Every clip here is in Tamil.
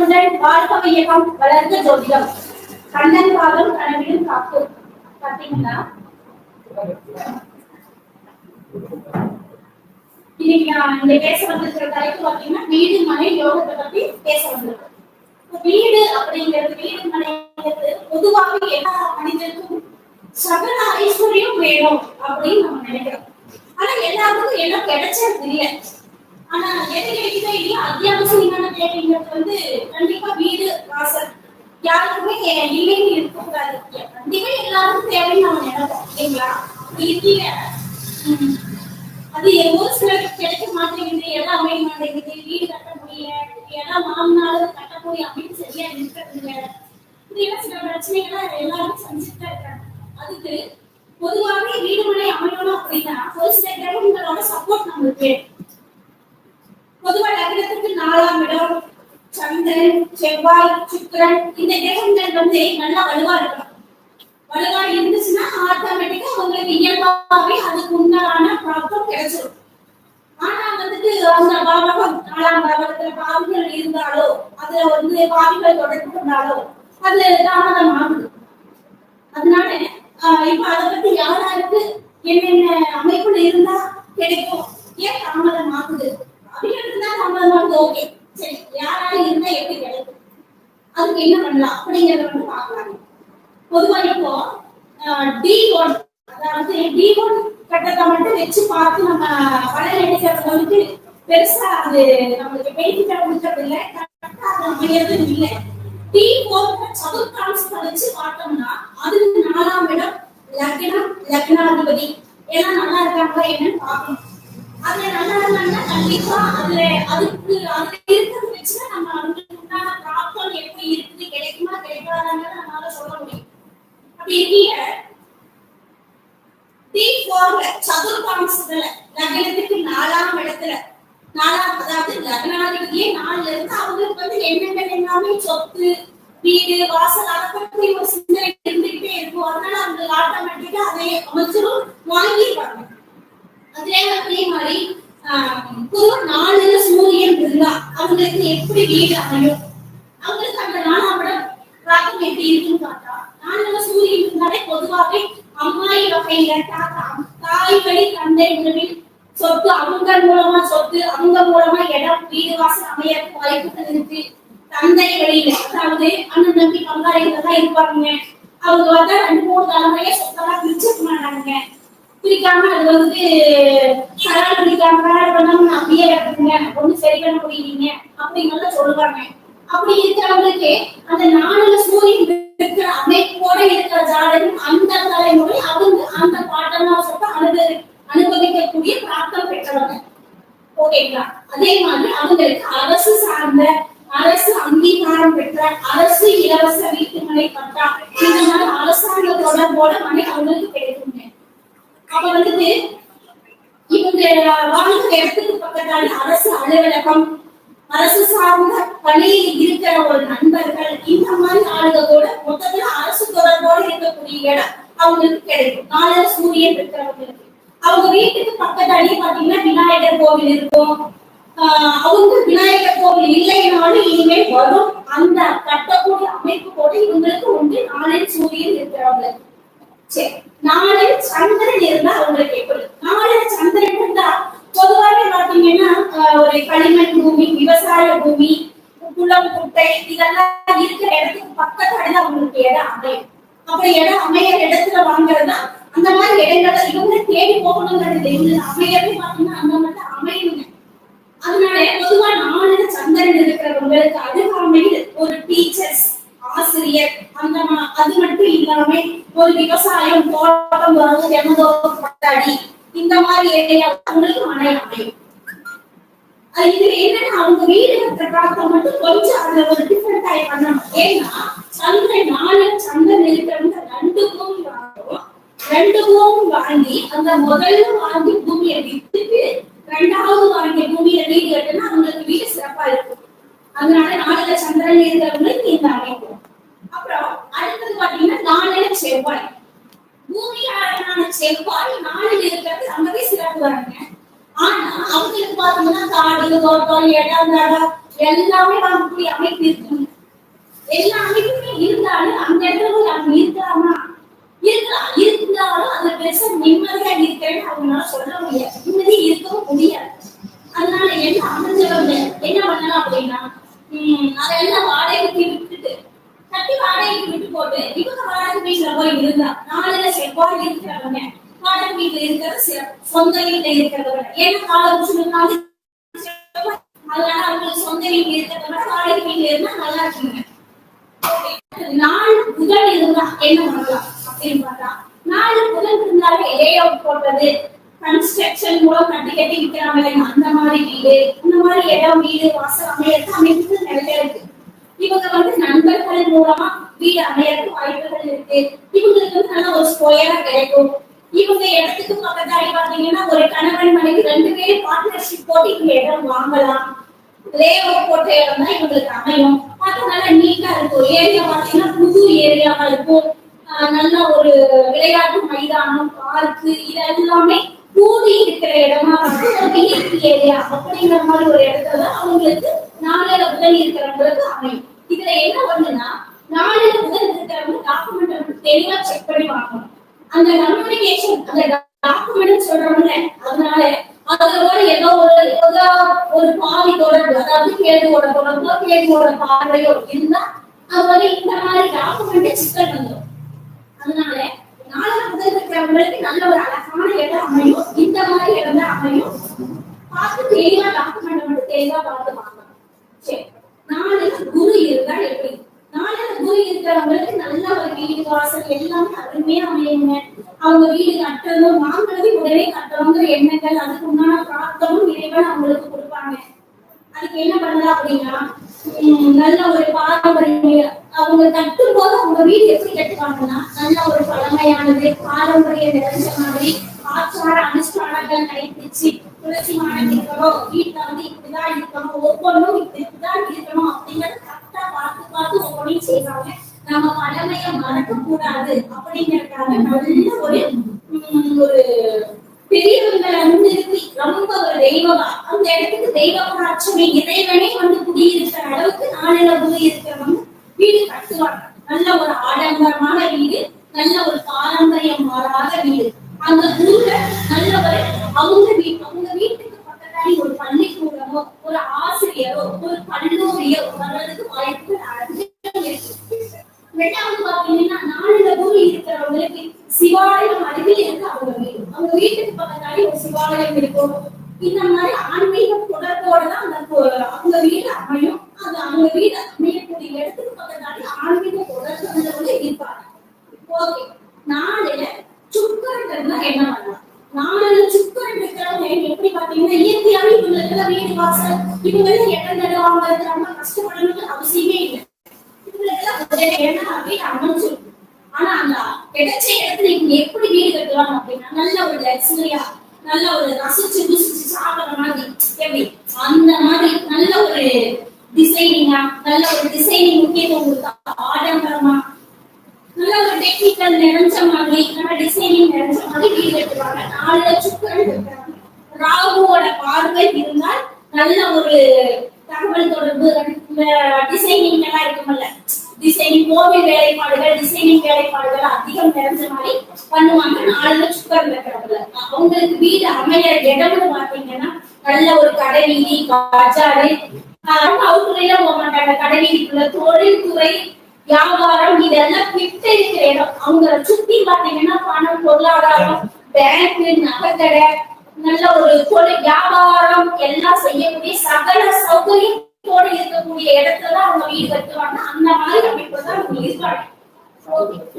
கண்ணனுடன் வாழ்க வளர்ந்த ஜோதிடம். கண்ணன் பாகம் கனவிலும் காக்கும். பாத்தீங்களா? இன்னைக்கு நான் பேச வந்திருக்கிற தலைப்பு பாத்தீங்கன்னா வீடு மனை யோகத்தை பத்தி பேச வந்திருக்கேன் வீடு அப்படிங்கிறது வீடு மனைங்கிறது பொதுவாக எல்லா மனிதருக்கும் சகல ஐஸ்வர்யம் வேணும் அப்படின்னு நம்ம நினைக்கிறோம். ஆனா எல்லாருக்கும் என்ன கிடைச்சது இல்லை. ஆனா எது கிடைக்குதோ இல்லையோ அத்தியாவசியமான தேவைங்கிறது வந்து கண்டிப்பா வீடு வாசல். யாருக்குமே இல்லைன்னு இருக்கக்கூடாது. கண்டிப்பா எல்லாருக்கும் தேவைன்னு நம்ம நினைப்போம் இல்லைங்களா? இருக்கீங்க அது ஒரு சிலருக்கு கிடைக்க மாட்டேங்குது எல்லாம் அமைய மாட்டேங்குது வீடு கட்ட முடியல எல்லாம் மாமனாலும் கட்ட முடியும் அப்படின்னு சரியா இருக்கிறது இது சில பிரச்சனைகளை எல்லாரும் சந்திச்சுட்டு தான் இருக்காங்க. அதுக்கு பொதுவாகவே வீடு மனை அமையணும் அப்படின்னா ஒரு சில கிரகங்களோட சப்போர்ட் நம்மளுக்கு வேணும். பொதுவா லக்னத்துக்கு நாலாம் இடம் சந்திரன் செவ்வாய் சுக்கரன் இந்த கிரகங்கள் வந்து நல்லா வலுவா இருக்கலாம். வலுவா இருந்துச்சுன்னா ஆட்டோமேட்டிக்கா அவங்களுக்கு இயல்பாவே அதுக்கு உண்டான ப்ராப்ளம் கிடைச்சிடும் ஆனா வந்துட்டு அந்த பாவகம் நாலாம் பாவகத்துல பாவிகள் இருந்தாலோ அதுல வந்து பாவிகள் தொடர்பு கொண்டாலோ அது தாமதம் ஆகுது. அதனால இப்ப அதை பத்தி யாராருக்கு என்னென்ன அமைப்புல இருந்தா கிடைக்கும்? ஏன் தாமதம் ஆகுது? அப்படிங்கிறது தான் தாமதம் ஓகே சரி யாரா இருந்தா எப்படி கிடைக்கும்? அதுக்கு என்ன பண்ணலாம்? அப்படிங்கறத வந்து பாக்கலாம் பொதுவா இப்போ டி ஒன் அதாவது டி ஒன் கட்டத்தை மட்டும் வச்சு பார்த்து நம்ம பலன் எடுக்கிறது வந்து பெருசா அது நம்மளுக்கு பெனிஃபிட்டா கொடுக்கறது இல்லை கரெக்டா அது அமையறது இல்லை. டி போர்ட் சதுர்த்தாம்சத்தை வச்சு பார்த்தோம்னா அது நாலாம் இடம் லக்னம் லக்னாதிபதி. எல்லாம் நல்லா இருக்காங்களா என்னன்னு பார்க்கணும் அதுல கண்டிப்பா அதுல அதுக்கு அதுல இருக்கிறது வச்சு நம்ம அவங்களுக்கு உண்டான ப்ராப்ளம் எப்படி இருக்குது கிடைக்குமா கிடைக்காதாங்கிறத நம்மளால சொல்ல முடியும். அப்படி இருக்கீங்க டி ஃபோர்ல சதுர்பாம்சத்துல லக்னத்துக்கு நாலாம் இடத்துல நாலாம் அதாவது லக்னாதிபதியே நாலுல இருந்து அவங்களுக்கு வந்து என்னென்ன எல்லாமே சொத்து வீடு வாசல் அதை பத்தி ஒரு சிந்தனை இருந்துகிட்டே இருக்கும். அதனால அவங்க ஆட்டோமேட்டிக்கா அதை அமைச்சரும் வாங்கிடுவாங்க அதே அதே மாதிரி பொதுவா நாலுல சூரியன் இருந்தா அவங்களுக்கு எப்படி வீடு அமையும்? அவங்களுக்கு அந்த நாலாம் இடம் ராகம் எப்படி இருக்குன்னு பார்த்தா நாலு சூரியன் இருந்தாலே பொதுவாகவே அம்மாயி வகையில தாத்தா தாய் வழி தந்தை உறவில் சொத்து அவங்க மூலமா சொத்து அவங்க மூலமா இடம் வீடு வாசல் அமைய வாய்ப்புகள் இருக்கு. தந்தை வழியில அதாவது அண்ணன் தம்பி பங்காளிகள் தான் இருப்பாங்க. அவங்க வந்தா ரெண்டு மூணு தலைமுறையே சொத்தெல்லாம் பிரிச்சுக்க மாட்டாங்க. பிரிக்காம அது வந்து கல்யாணம் பிடிக்காம கல்யாணம் பண்ணாம அப்படியே இருக்குங்க ஒண்ணு சரி பண்ண முடியலீங்க அப்படிங்கறத சொல்லுவாங்க. அப்படி இருக்கிறவங்களுக்கு அந்த நாலுல சூரியன் இருக்கிற அமைப்போட இருக்கிற ஜாதகம் அந்த தலைமுறை அவங்க அந்த பாட்டெல்லாம் சொல்ல அனுபவி அனுபவிக்கக்கூடிய பிராப்தம் பெற்றவங்க. ஓகேங்களா? அதே மாதிரி அவங்களுக்கு அரசு சார்ந்த அரசு அங்கீகாரம் பெற்ற அரசு இலவச வீட்டுமனை பட்டா இந்த மாதிரி அரசாங்க தொடர்போட மனை அவங்களுக்கு கிடைக்குங்க. அப்ப வந்துட்டு இவங்க வாழ்ந்த இடத்துக்கு பக்கத்தான அரசு அலுவலகம் அரசு சார்ந்த பணியில் இருக்கிற ஒரு நண்பர்கள் இந்த மாதிரி ஆளுங்க கூட மொத்தத்துல அரசு தொடர்போடு இருக்கக்கூடிய இடம் அவங்களுக்கு கிடைக்கும். நாலு சூரியன் இருக்கிறவங்களுக்கு அவங்க வீட்டுக்கு பக்கத்தாலே பாத்தீங்கன்னா விநாயகர் கோவில் இருக்கும். அவங்க விநாயகர் கோவில் இல்லைனாலும் இனிமேல் வரும். அந்த கட்டக்கூடிய அமைப்பு கூட இவங்களுக்கு உண்டு. நாளை சூரியன் இருக்கிறவங்க சரி. நாளை சந்திரன் இருந்தா அவங்களுக்கு எப்படி? நாளை சந்திரன் இருந்தா பொதுவாக பாத்தீங்கன்னா ஒரு களிமண் பூமி விவசாய பூமி குளம் குட்டை இதெல்லாம் இருக்கிற இடத்துக்கு பக்கத்துல தான் அவங்களுக்கு இடம் அமையும். அப்படி இடம் அமையற இடத்துல வாங்குறதா அந்த மாதிரி இடங்களை இவங்க தேடி போகணுங்கிறது இல்லை. அமையவே பாத்தீங்கன்னா அந்த மாதிரி அமையுங்க. அதனால பொதுவா நாலு சந்திரன் இருக்கிறவங்களுக்கு அருகாமையில் ஒரு டீச்சர்ஸ் ஆசிரியர் அந்த அது மட்டும் இல்லாம ஒரு விவசாயம் தோட்டம் வரவு எமதோ இந்த மாதிரி ஏரியா அவங்களுக்கு மழை அமையும் அது இதுல என்னன்னா அவங்க வீடு இருக்கிற மட்டும் கொஞ்சம் அதுல ஒரு டிஃபரெண்ட் ஆகி பண்ணணும் ஏன்னா சந்திரன் நாலு சந்திரன் இருக்கிறவங்க ரெண்டு பூமி வாங்குவோம் ரெண்டு பூமி வாங்கி அந்த முதல்ல வாங்கி பூமியை வித்துட்டு ரெண்டாவது வாங்கிய பூமியில வீடு கட்டினா அவங்களுக்கு வீடு சிறப்பா இருக்கும் அதனால நாலுல சந்திரன் இருக்கிறவங்களுக்கு இந்த அமைப்பு அப்புறம் செவ்வாய் செவ்வாய். பூமியாளனான செவ்வாய் நாளில் இருக்கிறது ரொம்பவே சிறப்பு வராங்க ஆனா அவங்களுக்கு பாத்தீங்கன்னா காடு தோட்டம் இடம் தடம் எல்லாமே வாங்கக்கூடிய அமைப்பு இருக்குங்க எல்லா அமைப்புமே இருந்தாலும் அந்த இடத்துல போய் அவங்க இருக்கலாமா இருக்கலாம். இருந்தாலும் அந்த பெருசா நிம்மதியா இருக்கிறேன்னு அவங்களால சொல்ல முடியாது. நிம்மதி இருக்கவும் முடியாது. அதனால என்ன அமைஞ்சவங்க என்ன பண்ணலாம் அப்படின்னா உம் அதெல்லாம் வாடகைக்கு விட்டுட்டு கட்டி வாடகைக்கு விட்டு போட்டு இவங்க வாடகை வீட்டுல போய் இருந்தா நாளையில செவ்வாய் இருக்கிறவங்க? வாடகை வீட்டுல இருக்கிறது சிறப்பு. சொந்த வீட்டுல இருக்கிறவங்க. ஏன்னா காலம் சொல்லுனாலும் அதனால அவங்களுக்கு சொந்த வீட்டுல இருக்கிறவங்க வாடகை வீட்டுல இருந்தா நல்லா இருக்குங்க. நாலு புதன் இருந்தா என்ன பண்ணலாம் அப்படின்னு பார்த்தா நாலு புதன் இருந்தாலே லே அவுட் போடுறது கன்ஸ்ட்ரக்ஷன் மூலம் கட்டி கட்டி விற்கிறாங்க அந்த மாதிரி வீடு அந்த மாதிரி இடம் வீடு வாசல் அமையறது அமைப்பு நிறைய இருக்கு. இவங்க வந்து நண்பர்கள் மூலமா வீடு அமையறதுக்கு வாய்ப்புகள் இருக்கு. இவங்களுக்கு வந்து நல்ல ஒரு ஸ்கொயரா கிடைக்கும். இவங்க இடத்துக்கு பக்கத்தாடி பாத்தீங்கன்னா ஒரு கணவன் மனைவி ரெண்டு பேரும் பார்ட்னர்ஷிப் போட்டு இவங்க இடம் வாங்கலாம். லேஅவுட் போட்ட இடம் தான் இவங்களுக்கு அமையும். பார்க்க நல்லா நீட்டா இருக்கும். ஏரியா பாத்தீங்கன்னா புது ஏரியாவா இருக்கும். நல்ல ஒரு விளையாட்டு மைதானம் பார்க்கு இது எல்லாமே கூடி இருக்கிற இடமா வந்து ஒரு இயற்கை ஏரியா அப்படிங்கிற மாதிரி ஒரு இடத்துல தான் அவங்களுக்கு நாளையில உதவி இருக்கிறவங்களுக்கு அமையும். இதுல என்ன ஒண்ணுன்னா நாளையில முதல் இருக்கிறவங்க டாக்குமெண்ட் தெளிவா செக் பண்ணி வாங்கணும் அந்த கம்யூனிகேஷன் அந்த டாக்குமெண்ட் சொல்றோம்ல அதனால அதோட ஏதோ ஒரு ஏதோ ஒரு பாதி தொடர்பு அதாவது கேள்வியோட தொடர்போ கேள்வியோட பார்வையோ இருந்தா அது வந்து இந்த மாதிரி டாக்குமெண்ட் சிக்கல் வந்துடும் அதனால நாளைக்கு முதல் இருக்கிறவங்களுக்கு நல்ல ஒரு அழகான இடம் அமையும். இந்த மாதிரி இடம் தான் அமையும். பார்த்து தெளிவா டாக்குமெண்ட் மட்டும் தெளிவா பார்த்து வாங்கணும் சரி. நாளைக்கு குரு இருந்தால் எப்படி? நாளைக்கு குரு இருக்கிறவங்களுக்கு நல்ல ஒரு வீடு வாசல் எல்லாமே அருமையா அமையுங்க. அவங்க வீடு கட்டணும் வாங்கறது உடனே கட்டணுங்கிற எண்ணங்கள் அதுக்கு உண்டான பிரார்த்தமும் இறைவன் அவங்களுக்கு கொடுப்பாங்க. அதுக்கு என்ன பண்ணலாம் அப்படின்னா நல்ல ஒரு பாரம்பரிய அவங்க கட்டும் போது அவங்க வீடு எப்படி கட்டுவாங்கன்னா நல்ல ஒரு பழமையானது பாரம்பரிய நிறைஞ்ச மாதிரி ஆச்சார அனுஷ்டானங்கள் கடைபிடிச்சு துளசி மாடம் வீட்டுல வந்து இப்படிதான் இருக்கணும் ஒவ்வொன்றும் இப்படிதான் இருக்கணும் அப்படிங்கறத கரெக்டா பார்த்து பார்த்து ஒவ்வொன்றையும் செய்வாங்க. நம்ம பழமைய மறக்க கூடாது அப்படிங்கறதுக்காக நல்ல ஒரு உம், ஒரு பெரியவங்க முன்னிறுத்தி ரொம்ப ஒரு தெய்வமா. அந்த இடத்துக்கு தெய்வ அச்சமே இறைவனே வந்து குடியிருக்கிற அளவுக்கு நாளில குடியிருக்கிறவங்க வீடு கட்டுவாங்க நல்ல ஒரு ஆடம்பரமான வீடு நல்ல ஒரு பாரம்பரியம் மாறாத வீடு அந்த ஊர்ல நல்ல ஒரு அவங்க வீட்டு அவங்க வீட்டுக்கு பக்கத்தாடி ஒரு ஒரு ஆசிரியரோ ஒரு கல்லூரியோ வர்றதுக்கு வாய்ப்பு ரெண்டாவது பாத்தீங்கன்னா நாலுல ஊர் இருக்கிறவங்களுக்கு சிவாலயம் அருகில் இருக்கு அவங்க வீடு. அவங்க வீட்டுக்கு பக்கத்தாலே ஒரு சிவாலயம் இருக்கும். இந்த மாதிரி ஆன்மீக தொடர்போட தான் அந்த அவங்க வீடு அமையும். அது அவங்க வீடு அமையக்கூடிய இடத்துக்கு பக்கத்தாலே ஆன்மீக தொடர்பு இருப்பாங்க. ஓகே. நாளில சுக்கரன் என்ன பண்ணலாம் நாலுல சுக்கரன் இருக்கிறவங்க எப்படி பாத்தீங்கன்னா இயற்கையாவே இவங்களுக்கு வீடு வாசல் இவங்க இடம் தருவாங்க. ரொம்ப கஷ்டப்படணும்னு அவசியமே இல்லை. இவங்களுக்கெல்லாம் உடனே இடம் அப்படின்னு அமைஞ்சிருக்கும் ஆனா அந்த கிடைச்ச இடத்துல இவங்க எப்படி வீடு கட்டுவாங்க அப்படின்னா நல்ல ஒரு லக்ஸரியா நல்ல ஒரு ரசிச்சு ருசிச்சு சாப்பிடுற மாதிரி எப்படி? அந்த மாதிரி நல்ல ஒரு டிசைனிங்கா நல்ல ஒரு டிசைனிங் முக்கியத்துவம் கொடுத்தா ஆடம்பரமா நல்ல ஒரு டெக்னிக்கல் நிறைஞ்ச மாதிரி நல்ல டிசைனிங் நிறைஞ்ச மாதிரி வீடு கட்டுவாங்க. நாலு லட்சம் இருக்கிறாங்க ராகுவோட பார்வை இருந்தால் நல்ல ஒரு தகவல் தொடர்பு டிசைனிங் எல்லாம் இருக்குமல்ல டிசைனிங் கோவில் வேலைப்பாடுகள் டிசைனிங் வேலைப்பாடுகள் அதிகம் நிறைஞ்ச மாதிரி பண்ணுவாங்க. நாலு சுக்கர் இருக்கிறவங்க அவங்களுக்கு வீடு அமைய இடம்னு பாத்தீங்கன்னா நல்ல ஒரு கடை வீதி பஜாரு. அவுட்டுல போக மாட்டாங்க. கடை வீதிக்குள்ள தொழில்துறை வியாபாரம் இதெல்லாம் கிட்ட இருக்கிற இடம். அவங்க சுத்தி பாத்தீங்கன்னா பணம் பொருளாதாரம் பேங்க் நகைக்கடை நல்ல ஒரு தொழில் வியாபாரம் எல்லாம் செய்யக்கூடிய சகல சௌகரியத்தோட இருக்கக்கூடிய இடத்துல தான் அவங்க வீடு கட்டுவாங்க. அந்த மாதிரி அமைப்பு தான் அவங்க இருப்பாங்க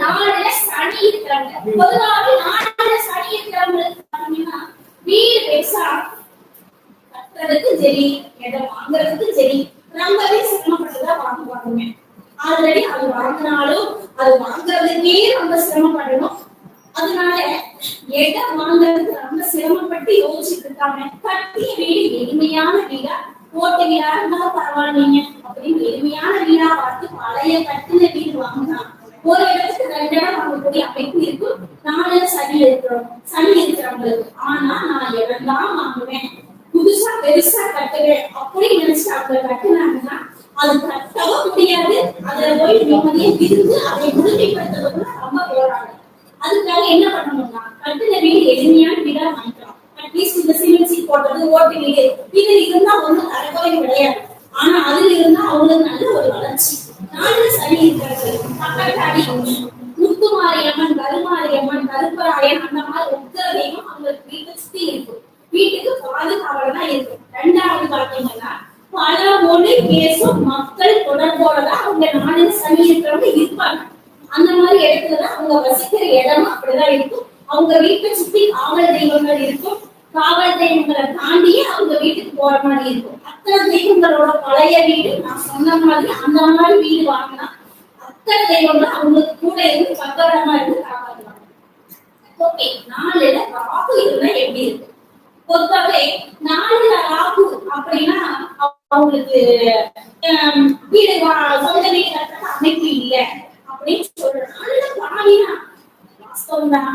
நாலுல சனி இருக்கிறாங்க. பொதுவாக நாலுல சனி இருக்கிறவங்களுக்கு பாத்தீங்கன்னா வீடு பெருசா கட்டுறதுக்கு சரி இடம் வாங்குறதுக்கு சரி ஆல்ரெடி அது வாங்கினாலும் அது வாங்குறதுக்கே ரொம்ப சிரமப்படணும். அதனால இடம் வாங்குறதுக்கு ரொம்ப சிரமப்பட்டு யோசிச்சுட்டு இருக்காங்க. கட்டிய வீடு எளிமையான வீடா? ஓட்டு வீடா இருந்தா பரவாயில்லைங்க அப்படின்னு எளிமையான வீடா பார்த்து பழைய கட்டின வீடு வாங்கினாங்க ஒரு இடத்துக்கு ரெண்டு இடம் வாங்கக்கூடிய அமைப்பு இருக்கும். நாலு சனி இருக்கிறோம். சனி இருக்கிறவங்களுக்கு. ஆனா நான் இடம் தான் வாங்குவேன். புதுசா பெருசா கட்டுவேன் அப்படின்னு நினைச்சு அவங்க கட்டுனாங்கன்னா அது கட்டவும் முடியாது அதுல போய் நிம்மதியை இருந்து அதை முழுமைப்படுத்துறதுக்குள்ள ரொம்ப போராடும் அதுக்காக என்ன பண்ணணும்னா கட்டுல வீடு எளிமையான வீடா வாங்கிக்கலாம் அட்லீஸ்ட் இந்த சிமெண்ட் சீட் போட்டது ஓட்டு வீடு. இது இருந்தா ஒண்ணும் தரக்குறை கிடையாது. ஆனா அதுல இருந்தா அவங்களுக்கு நல்ல ஒரு வளர்ச்சி. நாடுல சரி இருக்கிறது பக்கத்தாடி முத்துமாரியம்மன் கருமாரியம்மன் கருப்பராயன் அந்த மாதிரி ஒவ்வொரு தெய்வம் அவங்களுக்கு வீட்டை சுத்தி இருக்கும். வீட்டுக்கு பாதுகாவலா தான் இருக்கும். ரெண்டாவது பாத்தீங்கன்னா பல மொழி பேசும் மக்கள் தொடர்போட தான் அவங்க நாடு சரி இருக்கிறவங்க இருப்பாங்க. அந்த மாதிரி இடத்துல தான் அவங்க வசிக்கிற இடமும் அப்படிதான் இருக்கும். அவங்க வீட்டை சுத்தி காவல் தெய்வங்கள் இருக்கும். காவல் தெய்வங்களை தாண்டியே அவங்க வீட்டுக்கு போற மாதிரி இருக்கும். அத்தனை தெய்வங்களோட பழைய வீடு நான் சொன்ன மாதிரி அந்த மாதிரி வீடு வாங்கினா அத்தனை தெய்வங்கள் அவங்களுக்கு கூட இருந்து பக்கரமா இருந்து காப்பாற்றுவாங்க ஓகே நாலுல ராகு இருந்தா எப்படி இருக்கு பொதுவாகவே நாலுல ராகு அப்படின்னா அவங்களுக்கு வீடு வா- சொந்த வீடு அமைப்பு இல்ல அப்படின்னு சொல்றேன். நாலுல பாவினா வாஸ்தவம் தான்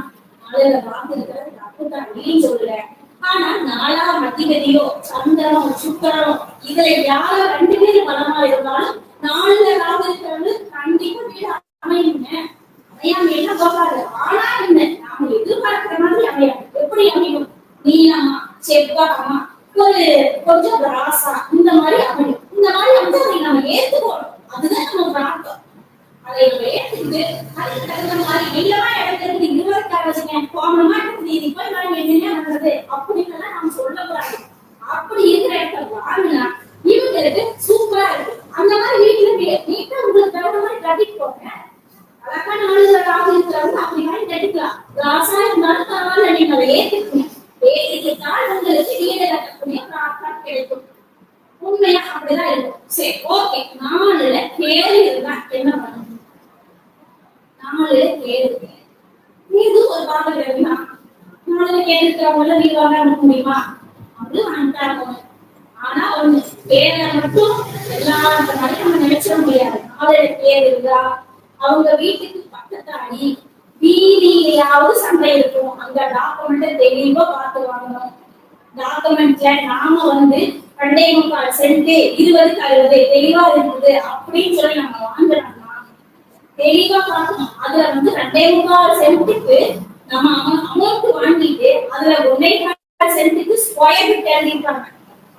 தப்பு தான் இல்லைன்னு சொல்லல ஆனா நாலாம் அதிபதியோ சந்திரனோ சுக்கரனோ இதுல யாரோ ரெண்டு பேரும் பலமா இருந்தாலும் நாலுல ராகு இருக்கிறவங்க கண்டிப்பா வீடு அமையுங்க. அமையாம என்ன போகாது ஆனா என்ன நாம எதிர்பார்க்கிற மாதிரி அமையாது. எப்படி அமையும்? நீளமா செவ்வாகமா? ஒரு கொஞ்சம் ராசா இந்த மாதிரி அமையும் இந்த மாதிரி வந்து அதை நம்ம ஏத்துக்கணும். அதுதான் நம்ம பிரார்த்தம் அதை நம்ம ஏத்துக்கிட்டு அதுக்கு தகுந்த மாதிரி இல்லவா இடத்துல இருபத்தாறு வச்சுங்க கோமணமா இருக்குது இது போய் நான் என்ன நடந்தது அப்படின்னு நம்ம சொல்லக்கூடாது. அப்படி இருக்கிற இடத்துல வாங்கினா இவங்களுக்கு சூப்பரா இருக்கு அந்த மாதிரி வீட்டுல வீ- வீட்டை உங்களுக்கு தகுந்த மாதிரி கட்டிட்டு போங்க அழகா நாலு ராகு இருக்கிறவங்க அப்படி மாதிரி கட்டிக்கலாம் ராசா இருந்தாலும் பரவாயில்ல நீங்க அதை ஏத்துக்கணும் ஏத்துக்கிட்டால் உங்களுக்கு வீடு கட்டக்கூடிய பிராப்தம் கிடைக்கும் உண்மையா அப்படிதான் இருக்கும் சரி ஓகே நாலுல கேள்வி இருந்தா என்ன பண்ணணும் நாலு கேள்வி இது ஒரு பாடல் எழுதினா நாலுல கேள்வி இருக்கிறவங்கள நீ வாங்க அனுப்ப முடியுமா அப்படி வாங்கிட்டாங்க ஆனா ஒண்ணு பேரை மட்டும் எல்லாரும் மாதிரி நம்ம நினைச்சிட முடியாது. நாலுல பேர் இருந்தா அவங்க வீட்டுக்கு பக்கத்தாடி வீதியிலேயாவது சண்டை இருக்கும். அந்த டாக்குமெண்ட் தெளிவா பார்த்து வாங்கணும் டாக்குமெண்ட்ல நாம வந்து ரெண்டே முக்கால் சென்ட் இருபதுக்கு அறுபது தெளிவா இருக்குது அப்படின்னு சொல்லி நம்ம வாங்குறோம்னா தெளிவா பார்க்கணும். அதுல வந்து ரெண்டே முக்கால் சென்ட்டுக்கு நம்ம அமௌண்ட் வாங்கிட்டு அதுல ஒன்னே கால் சென்ட்டுக்கு ஸ்கொயர் ஃபீட் எழுதிருப்பாங்க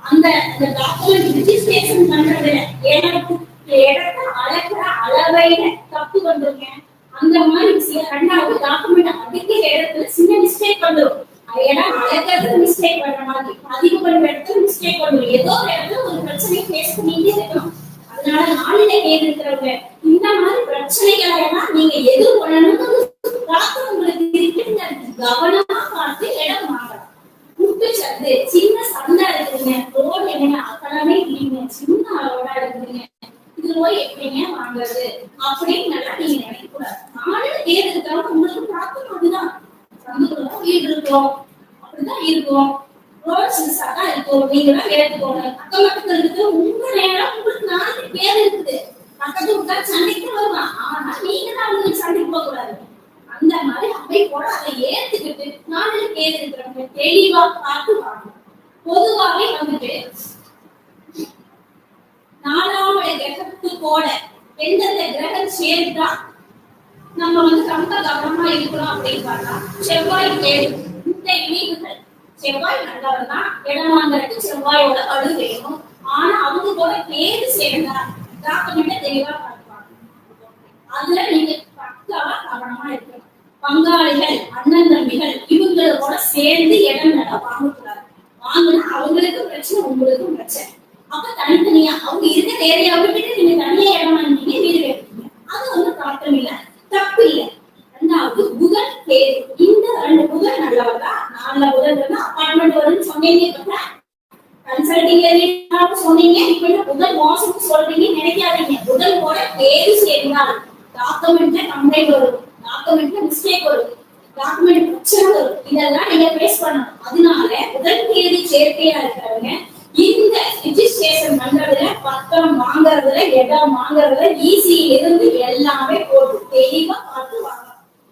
அந்த அந்த டாக்குமெண்ட் ரிஜிஸ்ட்ரேஷன் பண்றது எனக்கு இடத்த அளக்கிற அளவையில தப்பு வந்திருக்கேன் அந்த மாதிரி விஷயம் ரெண்டாவது டாக்குமெண்ட் அதிக இடத்துல சின்ன மிஸ்டேக் வந்துடும் இடம் அளக்கிறது மிஸ்டேக் பண்ற மாதிரி. பதிவு பண்ற இடத்துல மிஸ்டேக் பண்ணும் ஏதோ ஒரு இடத்துல ஒரு பிரச்சனையை ஃபேஸ் பண்ணிட்டே இருக்கணும். அதனால நாளில கேது இந்த மாதிரி பிரச்சனைகளை எல்லாம் நீங்க எதிர்கொள்ளணும்னு பார்த்து உங்களுக்கு இருக்குங்க கவனமா பார்த்து இடம் வாங்கலாம் முட்டு சின்ன பந்தா இருக்குதுங்க ரோடு என்னங்க அப்பதானே இல்லைங்க. சின்ன அளவோட இருக்குதுங்க இது போய் எப்படிங்க வாங்குறது? அப்படின்னு நல்லா நீங்க நினைக்க கூடாது. நாளில கேது உங்களுக்கு பார்க்கணும் அதுதான் சமூகம் இருக்கும் அப்படிதான் இருக்கும். ரோட் சிறுசா தான் இருக்கும். நீங்க தான் ஏத்துக்கோங்க அக்கம் பக்கத்துல இருக்கு உங்க நேரம் உங்களுக்கு நாலு பேர் இருக்குது. பக்கத்து உட்கார் சண்டைக்கு வருவான். ஆனா நீங்க தான் அவங்களுக்கு சண்டைக்கு போக கூடாது. அந்த மாதிரி அமைப்போட அதை ஏத்துக்கிட்டு நாலு பேர் இருக்கிறவங்க தெளிவா பார்த்து வாங்க. பொதுவாவே வந்துட்டு நாலாம் கிரகத்துக்கு போல எந்தெந்த கிரகம் சேர்ந்தா நம்ம வந்து ரொம்ப கவனமா இருக்கணும் அப்படின்னு பார்த்தா செவ்வாய் கேது இந்த இணைவுகள் செவ்வாய் நல்லவர் தான் இடமாங்கிறது செவ்வாயோட அழு வேணும் ஆனா அவங்க கூட கேது சேர்ந்தா டாக்குமெண்ட தெளிவா பார்ப்பாங்க. அதுல நீங்க பக்காவா கவனமா இருக்கணும். பங்காளிகள் அண்ணன் தம்பிகள் இவங்களோட சேர்ந்து இடம் நட வாங்கக்கூடாது வாங்கினா அவங்களுக்கும் பிரச்சனை உங்களுக்கும் பிரச்சனை. அப்ப தனித்தனியா அவங்க இருக்கிற ஏரியா விட்டுட்டு நீங்க தனியா இடமா இருந்தீங்க வீடு கட்டுறீங்க. அது வந்து ப்ராப்ளம் இல்ல. தப்பு இல்ல. ரெண்டாவது புதன் கேது இந்த ரெண்டு புதன் நல்லவர் தான் நாலுல புதன் அப்பார்ட்மெண்ட் வரும்னு சொன்னீங்க இப்ப கன்சல்டிங் சொன்னீங்க இப்ப என்ன புதன் மோசம்னு சொல்றீங்க நினைக்காதீங்க. புதன் கூட கேது சேர்ந்தால் டாக்குமெண்ட்ல கம்ப்ளைண்ட் வரும். டாக்குமெண்ட்ல மிஸ்டேக் வரும். டாக்குமெண்ட் பிரச்சனை இதெல்லாம் நீங்க ஃபேஸ் பண்ணணும். அதனால புதன் கேது சேர்க்கையா இருக்கிறவங்க இந்த ரிஜிஸ்ட்ரேஷன் பண்றதுல பத்திரம் வாங்குறதுல இடம் வாங்குறதுல ஈஸி இருந்து எல்லாமே போட்டு தெளிவா பார்த்து வாங்க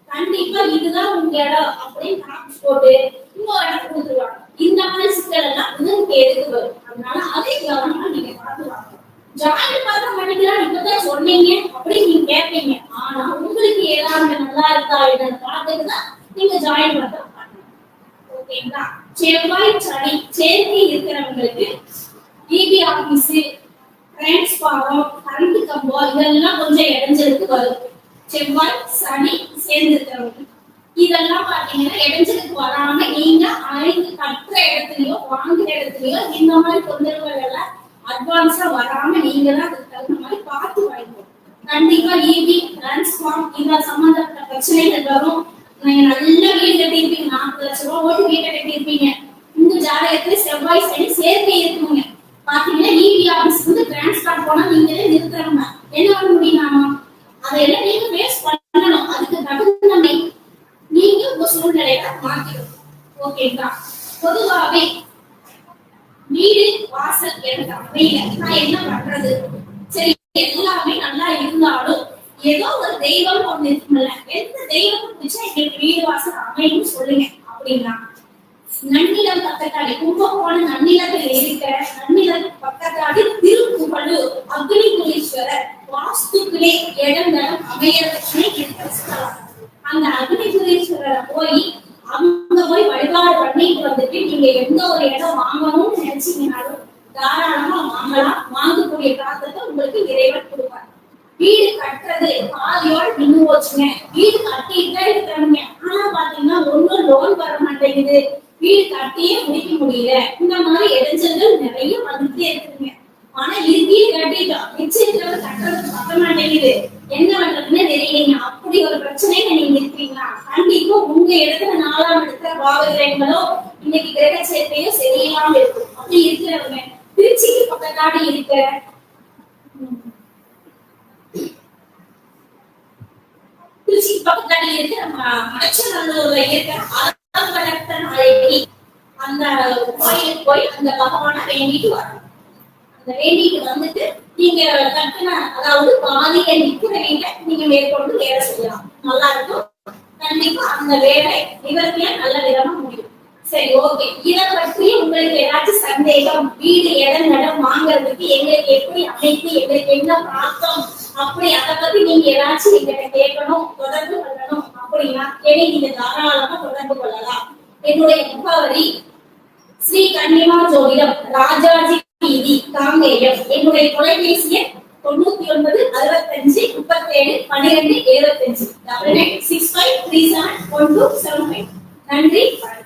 கண்டிப்பா இதுதான் உங்க இடம் அப்படின்னு காமிச்சு போட்டு இன்னொரு இடம் கொடுத்துருவாங்க. இந்த மாதிரி சிக்கல் எல்லாம் புதன் கேதுக்கு வரும். அதனால அதை கவனமா நீங்க பார்த்து வாங்க ஜாயின் பண்ணிக்கலாம் இப்பதான் சொன்னீங்க அப்படின்னு நீங்க கேட்பீங்க ஆனா உங்களுக்கு ஏதாவது நல்லா இருக்கா என்னன்னு பார்த்துட்டு நீங்க ஜாயின் பண்றது ஓகேங்களா செவ்வாய் சனி சேர்க்கை இருக்கிறவங்களுக்கு பிபி ஆபீஸ் ஃப்ரெண்ட்ஸ் பாரம் கம்பம் இதெல்லாம் கொஞ்சம் இடைஞ்சலுக்கு வரும். செவ்வாய் சனி சேர்ந்து இருக்கிறவங்களுக்கு இதெல்லாம் பாத்தீங்கன்னா இடைஞ்சலுக்கு வராம நீங்க அனைத்து கற்ற இடத்துலயோ வாங்குற இடத்துலயோ இந்த மாதிரி தொந்தரவுகள் எல்லாம் அட்வான்ஸா வராம நீங்க தான் அதுக்கு தகுந்த மாதிரி பார்த்து வாங்கிக்கணும். கண்டிப்பா இபி டிரான்ஸ்ஃபார்ம் இந்த சம்பந்தப்பட்ட பிரச்சனைகள் வரும். நீங்க நல்ல வீடு கட்டியிருப்பீங்க நாற்பது லட்சம் ரூபாய் ஓட்டு வீட்டை கட்டியிருப்பீங்க. இந்த ஜாதகத்துல செவ்வாய் சனி சேர்க்கை இருக்குங்க பாத்தீங்கன்னா இபி ஆபீஸ் வந்து டிரான்ஸ்ஃபார் போனா நீங்களே நிறுத்துறாங்க என்ன பண்ண முடியுமாமா அதையெல்லாம் நீங்க ஃபேஸ் பண்ணணும் அதுக்கு தகுந்த மாதிரி நீங்க உங்க சூழ்நிலையில மாத்திக்கணும் ஓகேங்களா பொதுவாவே வீடு வாசல் எனக்கு நான் என்ன பண்றது? சரி எல்லாமே நல்லா இருந்தாலும் ஏதோ ஒரு தெய்வம் ஒண்ணு இருக்கும்ல எந்த தெய்வம் பிடிச்சா எங்களுக்கு வீடு வாசல் அமையும் சொல்லுங்க அப்படின்னா நன்னிலம் பக்கத்தாடி கும்பகோணம் நன்னிலத்தில் இருக்கிற நன்னிலம் பக்கத்தாடி திருப்புகழு அக்னிபுரீஸ்வரர் வாஸ்துக்குள்ளே இடங்களும் தரம் அமையறதுக்குனே இருக்கிற ஸ்தலம் அந்த அக்னிபுரீஸ்வரரை போய் அங்க போய் வழிபாடு பண்ணிட்டு வந்துட்டு நீங்க எந்த ஒரு இடம் வாங்கணும்னு நினைச்சீங்கனாலும் தாராளமா வாங்கலாம் வாங்கக்கூடிய காலத்தை உங்களுக்கு இறைவன் கொடுப்பார். வீடு கட்டுறது பாதியோட நின்று போச்சுங்க. வீடு கட்டிட்டு இருக்கிறவங்க ஆனா பாத்தீங்கன்னா ஒண்ணும் லோன் வர மாட்டேங்குது. வீடு கட்டியே முடிக்க முடியல. இந்த மாதிரி இடைஞ்சல்கள் நிறைய வந்துட்டே இருக்குங்க ஆனா இறுதியே கட்டிட்டோம். மிச்சம் கட்டுறது பத்த மாட்டேங்குது. என்ன பண்றதுன்னு தெரியலீங்க. அப்படி ஒரு பிரச்சனையில நீங்க இருக்கீங்களா? கண்டிப்பா உங்க இடத்துல நாலாம் இடத்துல பாவகிரகங்களோ இன்னைக்கு கிரக சேர்க்கையோ சரியில்லாம இருக்கும். அப்படி இருக்கிறவங்க திருச்சிக்கு பக்கத்தாடி இருக்க. திருச்சி பக்கத்தாடி இருக்க நம்ம மச்சநல்லூர்ல இருக்க அலங்கடத்த அந்த கோயிலுக்கு போய் அந்த பகவானை வேண்டிட்டு வரணும். அந்த வேண்டிட்டு வந்துட்டு நீங்க கட்டின அதாவது பாதியில நிக்கிறவங்க நீங்க மேற்கொண்டு வேலை செய்யலாம். நல்லா இருக்கும். கண்டிப்பா அந்த வேலை நிவர்த்தியா நல்ல விதமா முடியும். சரி ஓகே இத பற்றி உங்களுக்கு ஏதாச்சும் சந்தேகம் வீடு இடம் நடம் வாங்குறதுக்கு எங்களுக்கு எப்படி அமைப்பு எங்களுக்கு என்ன பிராப்தம் அப்படி அதை பத்தி நீங்க ஏதாச்சும் எங்கிட்ட கேட்கணும் தொடர்பு கொள்ளணும் அப்படின்னா என்னை நீங்க தாராளமா தொடர்பு கொள்ளலாம். என்னுடைய முகவரி ஸ்ரீ கன்னிமா ஜோதிடம் ராஜாஜி வீதி காங்கேயம். என்னுடைய தொலைபேசி எண் தொண்ணூத்தி ஒன்பது அறுபத்தஞ்சு முப்பத்தேழு பன்னிரெண்டு எழுபத்தஞ்சு. Double nine six five three seven one two seven five நன்றி வணக்கம்.